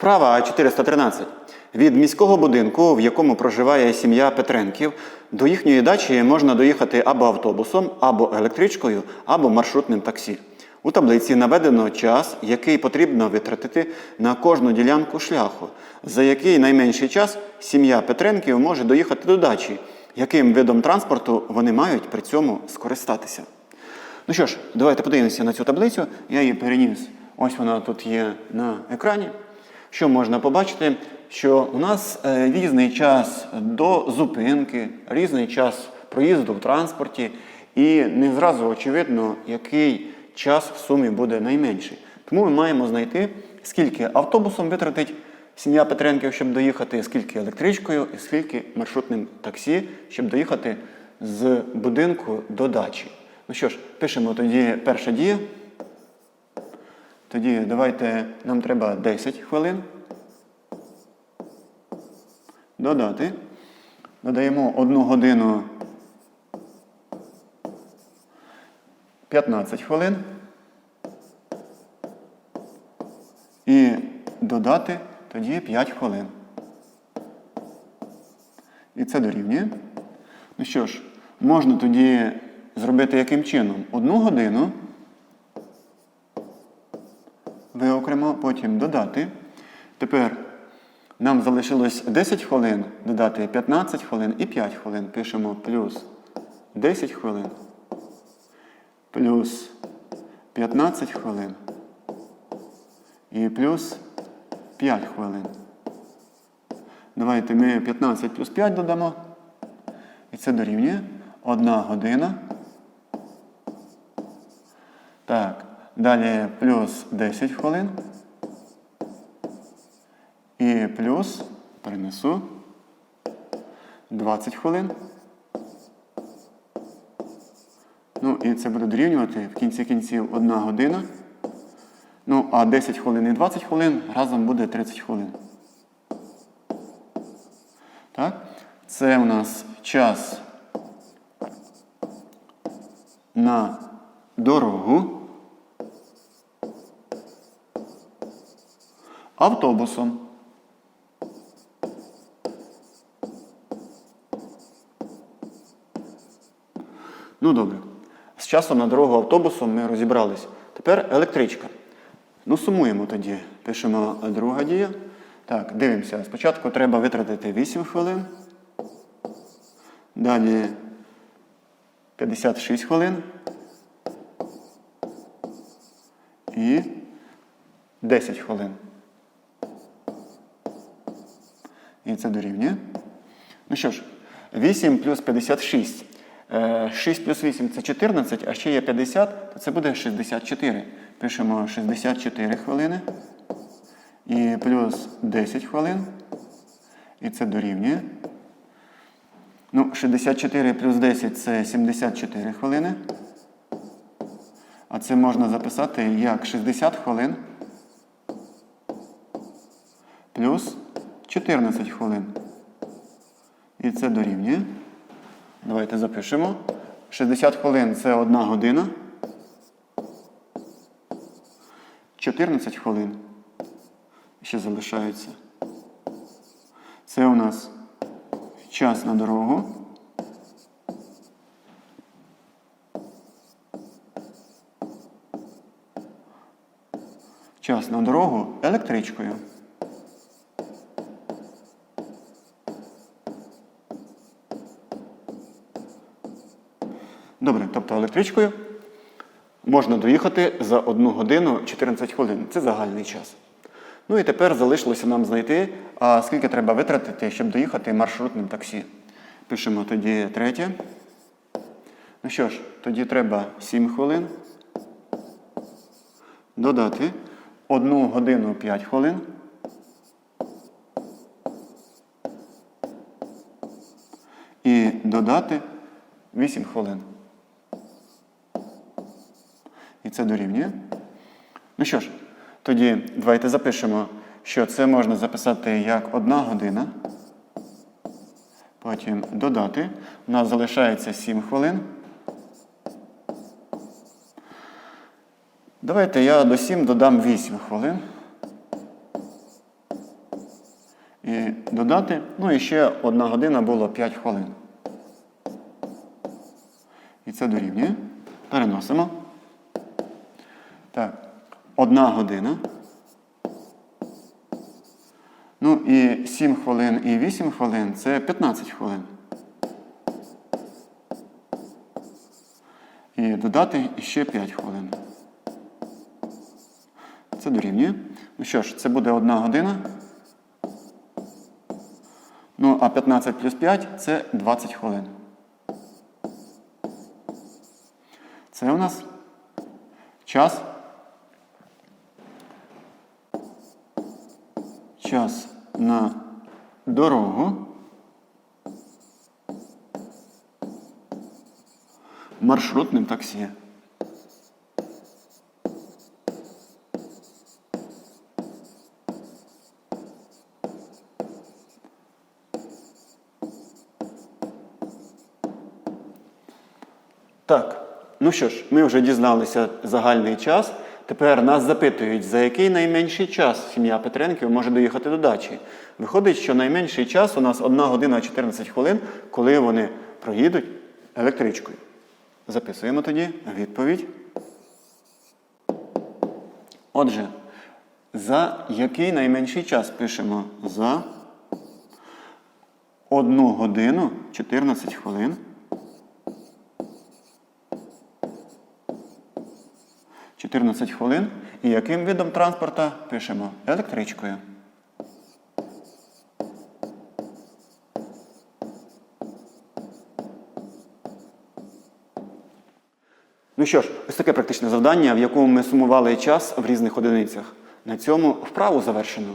Вправа 413. Від міського будинку, в якому проживає сім'я Петренків, до їхньої дачі можна доїхати або автобусом, або електричкою, або маршрутним таксі. У таблиці наведено час, який потрібно витратити на кожну ділянку шляху, за який найменший час сім'я Петренків може доїхати до дачі, яким видом транспорту вони мають при цьому скористатися. Ну що ж, давайте подивимося на цю таблицю. Я її переніс. Ось вона тут є на екрані. Що можна побачити? Що у нас е, різний час до зупинки, різний час проїзду в транспорті, і не зразу очевидно, який час в сумі буде найменший. Тому ми маємо знайти, скільки автобусом витратить сім'я Петренків, щоб доїхати, скільки електричкою і скільки маршрутним таксі, щоб доїхати з будинку до дачі. Ну що ж, пишемо тоді перша дія. Тоді давайте нам треба 10 хвилин. Додати. Додаємо 1 годину 15 хвилин. І додати тоді 5 хвилин. І це дорівнює. Ну що ж, можна тоді зробити яким чином? Одну годину виокремо, потім додати. Тепер нам залишилось 10 хвилин, додати 15 хвилин і 5 хвилин. Пишемо плюс 10 хвилин, плюс 15 хвилин і плюс 5 хвилин. Давайте ми 15 плюс 5 додамо. І це дорівнює 1 година. Так, далі плюс 10 хвилин. І плюс перенесу 20 хвилин. Ну, і це буде дорівнювати в кінці кінців 1 година. Ну, а 10 хвилин і 20 хвилин разом буде 30 хвилин. Так? Це у нас час на дорогу автобусом. Ну добре. З часом на дорогу автобусом ми розібрались. Тепер електричка. Ну, сумуємо тоді. Пишемо друга дія. Так, дивимося. Спочатку треба витратити 8 хвилин. Далі 56 хвилин. І 10 хвилин. І це дорівнює. Ну що ж, 8 плюс 56. Е, 6 плюс 8 це 14, а ще є 50, то це буде 64. Пишемо 64 хвилини. І плюс 10 хвилин. І це дорівнює. Ну, 64 плюс 10 це 74 хвилини. А це можна записати як 60 хвилин плюс 14 хвилин. І це дорівнює. Давайте запишемо. 60 хвилин це 1 година. 14 хвилин. Ще залишається. Це у нас час на дорогу. Час на дорогу електричкою. Добре, тобто електричкою можна доїхати за 1 годину 14 хвилин. Це загальний час. Ну і тепер залишилося нам знайти, а скільки треба витратити, щоб доїхати маршрутним таксі. Пишемо тоді третє. Ну що ж, тоді треба 7 хвилин. Додати 1 годину 5 хвилин. І додати 8 хвилин. І це дорівнює. Ну що ж, тоді давайте запишемо, що це можна записати як одна година. Потім додати. У нас залишається 7 хвилин. Давайте я до 7 додам 8 хвилин. І додати. Ну і ще одна година було 5 хвилин. І це дорівнює. Переносимо. Так. Одна година. Ну і 7 хвилин і 8 хвилин це 15 хвилин. І додати ще 5 хвилин. Це дорівнює. Ну що ж, це буде 1 година. Ну, а 15 плюс 5 це 20 хвилин. Це у нас час. Час на дорогу. Маршрутним таксі. Так, ну що ж, ми вже дізналися загальний час. Тепер нас запитують, за який найменший час сім'я Петренків може доїхати до дачі. Виходить, що найменший час у нас 1 година 14 хвилин, коли вони проїдуть електричкою. Записуємо тоді відповідь. Отже, за який найменший час пишемо за 1 годину 14 хвилин. 14 хвилин. І яким видом транспорта пишемо електричкою. Ну що ж, ось таке практичне завдання, в якому ми сумували час в різних одиницях. На цьому вправу завершено.